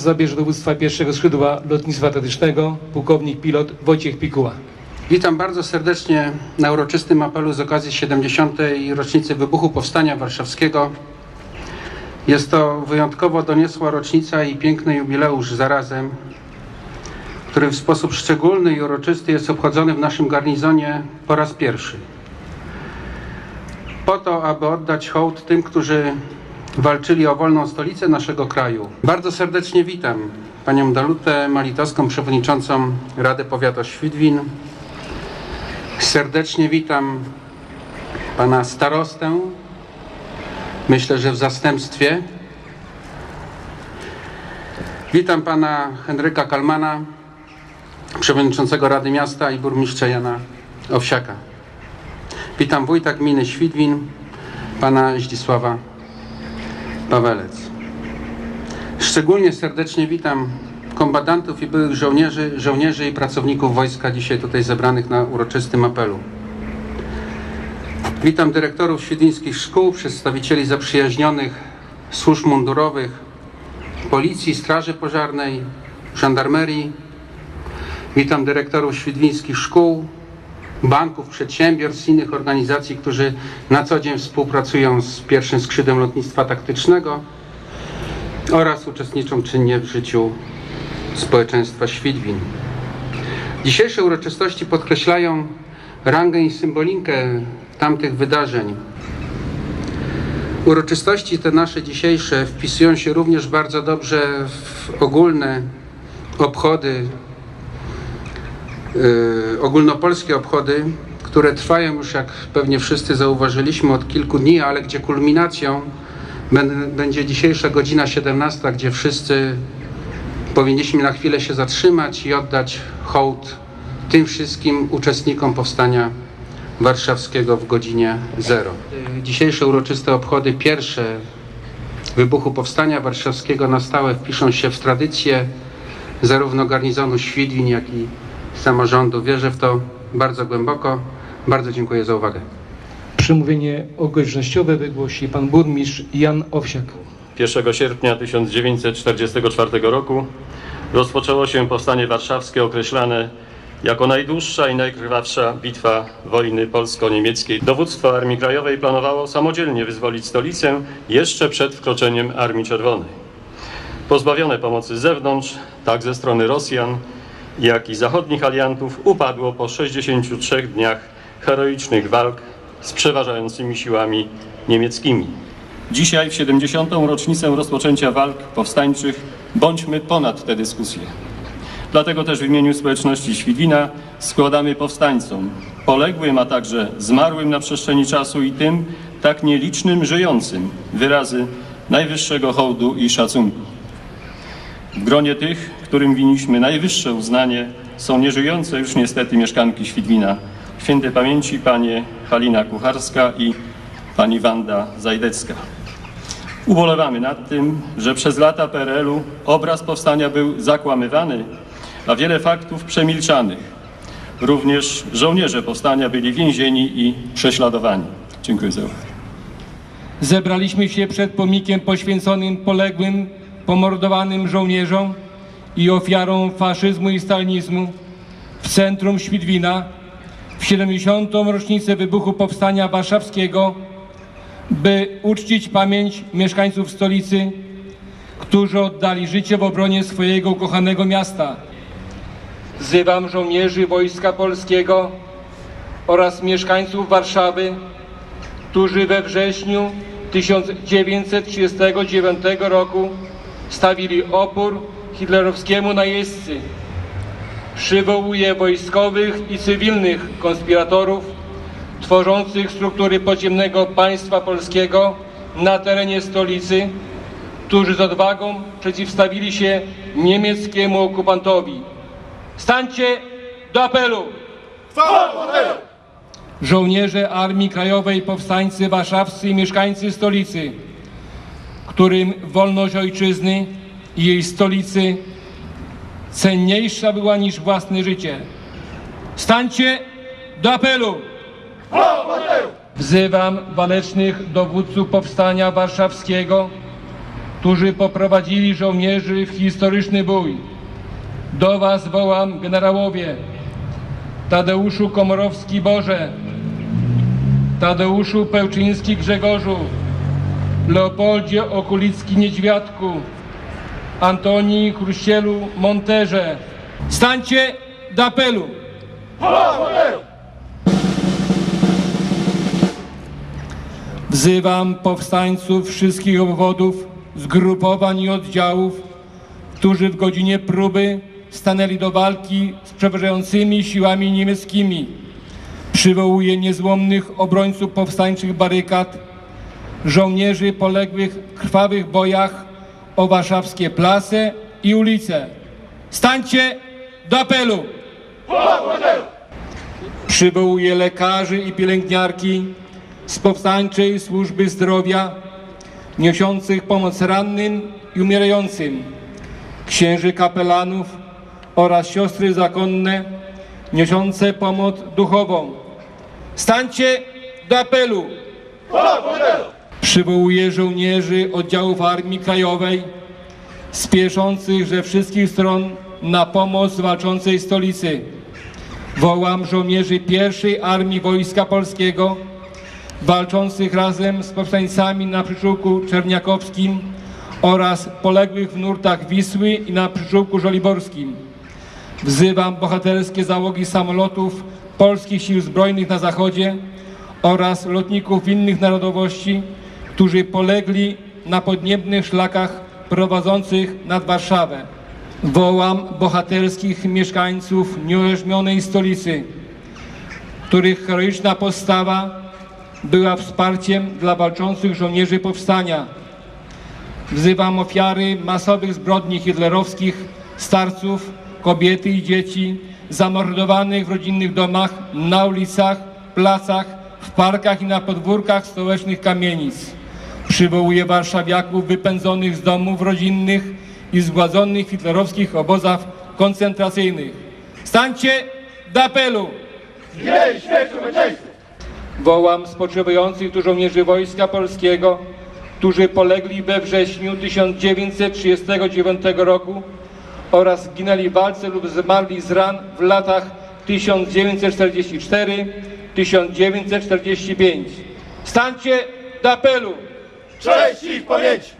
Głos zabierze dowództwa pierwszego skrzydła lotnictwa taktycznego pułkownik pilot Wojciech Pikuła. Witam bardzo serdecznie na uroczystym apelu z okazji 70. rocznicy wybuchu Powstania Warszawskiego. Jest to wyjątkowo doniosła rocznica i piękny jubileusz zarazem, który w sposób szczególny i uroczysty jest obchodzony w naszym garnizonie po raz pierwszy. Po to, aby oddać hołd tym, którzy walczyli o wolną stolicę naszego kraju. Bardzo serdecznie witam panią Dalutę Malitowską, przewodniczącą Rady Powiatu Świdwin, Serdecznie witam pana starostę. Myślę, że w zastępstwie. Witam pana Henryka Kalmana, przewodniczącego Rady Miasta i burmistrza Jana Owsiaka. Witam wójta gminy Świdwin, pana Zdzisława Pawelec. Szczególnie serdecznie witam kombatantów i byłych żołnierzy, żołnierzy i pracowników wojska dzisiaj tutaj zebranych na uroczystym apelu. Witam dyrektorów świdwińskich szkół, przedstawicieli zaprzyjaźnionych służb mundurowych, policji, straży pożarnej, żandarmerii. Witam dyrektorów świdwińskich szkół, banków, przedsiębiorstw, innych organizacji, którzy na co dzień współpracują z pierwszym skrzydłem lotnictwa taktycznego oraz uczestniczą czynnie w życiu społeczeństwa Świdwin. Dzisiejsze uroczystości podkreślają rangę i symbolikę tamtych wydarzeń. Uroczystości te nasze dzisiejsze wpisują się również bardzo dobrze w ogólne obchody, yy, ogólnopolskie obchody, które trwają już, jak pewnie wszyscy zauważyliśmy, od kilku dni, ale gdzie kulminacją będzie dzisiejsza godzina 17, gdzie wszyscy powinniśmy na chwilę się zatrzymać i oddać hołd tym wszystkim uczestnikom powstania warszawskiego w godzinie zero. Y, Dzisiejsze uroczyste obchody, pierwsze wybuchu powstania warszawskiego na stałe wpiszą się w tradycję zarówno garnizonu Świdwin, jak i samorządu. Wierzę w to bardzo głęboko. Bardzo dziękuję za uwagę. Przemówienie okolicznościowe wygłosi pan burmistrz Jan Owsiak. 1 sierpnia 1944 roku rozpoczęło się powstanie warszawskie określane jako najdłuższa i najkrwawsza bitwa wojny polsko-niemieckiej. Dowództwo Armii Krajowej planowało samodzielnie wyzwolić stolicę jeszcze przed wkroczeniem Armii Czerwonej. Pozbawione pomocy z zewnątrz, tak ze strony Rosjan, jak i zachodnich aliantów, upadło po 63 dniach heroicznych walk z przeważającymi siłami niemieckimi. Dzisiaj, w 70. rocznicę rozpoczęcia walk powstańczych, bądźmy ponad te dyskusje. Dlatego też w imieniu społeczności Świdwina składamy powstańcom, poległym, a także zmarłym na przestrzeni czasu i tym tak nielicznym żyjącym wyrazy najwyższego hołdu i szacunku. W gronie tych, którym winniśmy najwyższe uznanie, są nieżyjące już niestety mieszkanki Świdwina. Świętej pamięci panie Halina Kucharska i pani Wanda Zajdecka. Ubolewamy nad tym, że przez lata PRL-u obraz powstania był zakłamywany, a wiele faktów przemilczanych. Również żołnierze powstania byli więzieni i prześladowani. Dziękuję za uwagę. Zebraliśmy się przed pomnikiem poświęconym poległym, pomordowanym żołnierzom i ofiarom faszyzmu i stalinizmu w centrum Świdwina w 70. rocznicę wybuchu Powstania Warszawskiego, by uczcić pamięć mieszkańców stolicy, którzy oddali życie w obronie swojego ukochanego miasta. Wzywam żołnierzy Wojska Polskiego oraz mieszkańców Warszawy, którzy we wrześniu 1939 roku stawili opór hitlerowskiemu najeźdźcy. Przywołuje wojskowych i cywilnych konspiratorów tworzących struktury podziemnego państwa polskiego na terenie stolicy, którzy z odwagą przeciwstawili się niemieckiemu okupantowi. Stańcie do apelu! żołnierze Armii Krajowej, powstańcy warszawscy i mieszkańcy stolicy, którym wolność ojczyzny i jej stolicy cenniejsza była niż własne życie. Stańcie do apelu! Wzywam walecznych dowódców powstania warszawskiego którzy poprowadzili żołnierzy w historyczny bój. Do Was wołam, generałowie Tadeuszu Komorowski Boże, Tadeuszu Pełczyński Grzegorzu, Leopoldzie Okulicki Niedźwiadku, Antonii Chruścielu Monterze. Stańcie do apelu! Wzywam powstańców wszystkich obwodów, zgrupowań i oddziałów, którzy w godzinie próby stanęli do walki z przeważającymi siłami niemieckimi. Przywołuję niezłomnych obrońców powstańczych barykad, żołnierzy poległych w krwawych bojach o warszawskie place i ulice. Stańcie do apelu! Przywołuję lekarzy i pielęgniarki z powstańczej służby zdrowia, niosących pomoc rannym i umierającym, księży kapelanów oraz siostry zakonne, niosące pomoc duchową. Stańcie do apelu! Przywołuję żołnierzy oddziałów Armii Krajowej, spieszących ze wszystkich stron na pomoc walczącej stolicy. Wołam żołnierzy pierwszej Armii Wojska Polskiego, walczących razem z powstańcami na Przyczółku Czerniakowskim oraz poległych w nurtach Wisły i na Przyczółku Żoliborskim. Wzywam bohaterskie załogi samolotów polskich sił zbrojnych na zachodzie oraz lotników innych narodowości, którzy polegli na podniebnych szlakach prowadzących nad Warszawę. Wołam bohaterskich mieszkańców nieujarzmionej stolicy, których heroiczna postawa była wsparciem dla walczących żołnierzy powstania. Wzywam ofiary masowych zbrodni hitlerowskich, starców, kobiety i dzieci zamordowanych w rodzinnych domach, na ulicach, placach, w parkach i na podwórkach stołecznych kamienic. Przywołuję warszawiaków wypędzonych z domów rodzinnych i zgładzonych w hitlerowskich obozach koncentracyjnych. Stańcie do apelu! Wołam spoczywających tu żołnierzy Wojska Polskiego, którzy polegli we wrześniu 1939 roku oraz zginęli w walce lub zmarli z ran w latach 1944-1945. Stańcie do apelu! Cześć ich pamięci!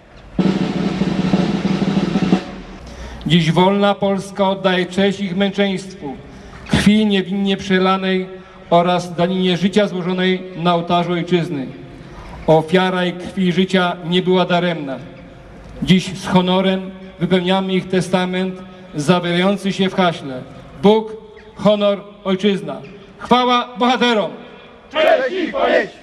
Dziś wolna Polska oddaje cześć ich męczeństwu, krwi niewinnie przelanej oraz daninie życia złożonej na ołtarzu ojczyzny. Ofiara i krwi i życia nie była daremna. Dziś z honorem wypełniamy ich testament zawierający się w haśle Bóg, honor, ojczyzna. Chwała bohaterom! Cześć ich pamięci!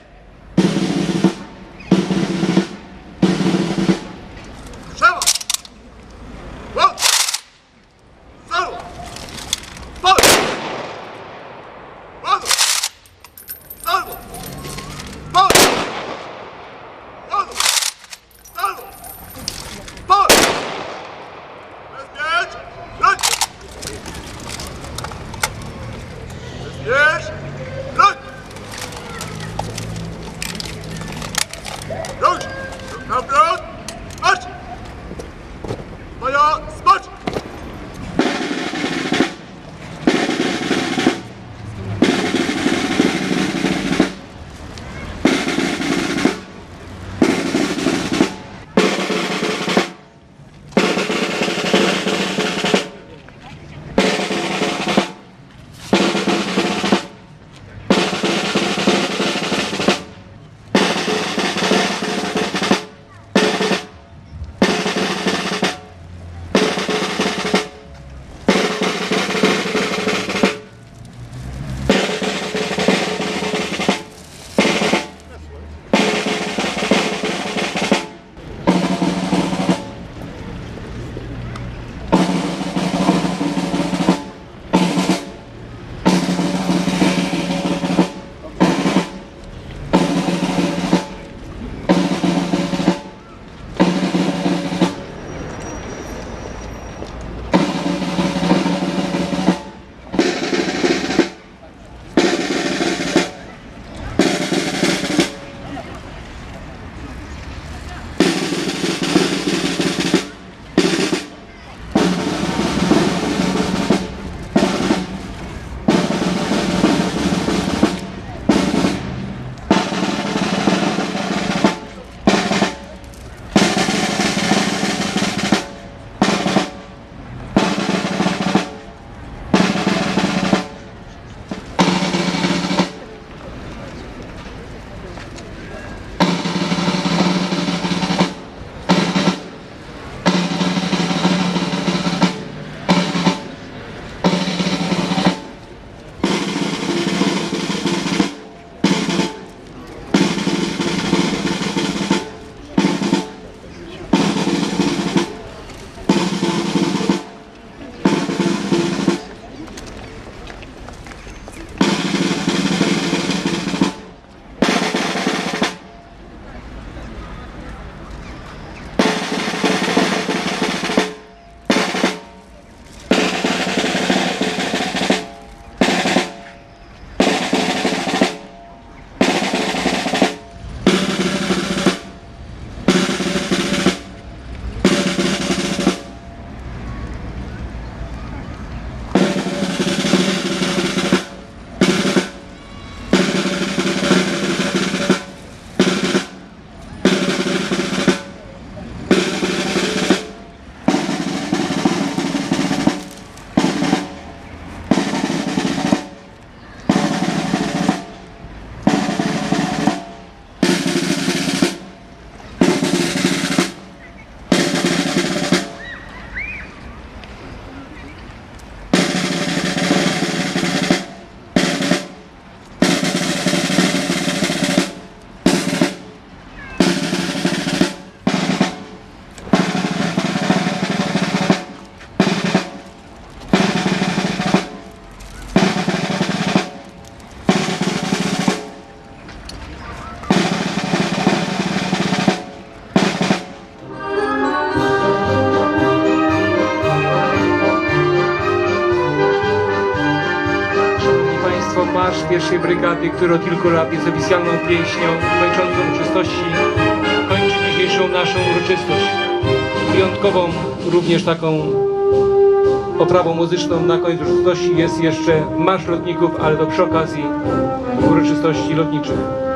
Feuer, Smash! Pierwszej brygady, który od kilku lat jest oficjalną pieśnią kończącą uroczystości, kończy dzisiejszą naszą uroczystość. Wyjątkową również taką oprawą muzyczną na koniec uroczystości jest jeszcze marsz lotników, ale to przy okazji uroczystości lotniczych.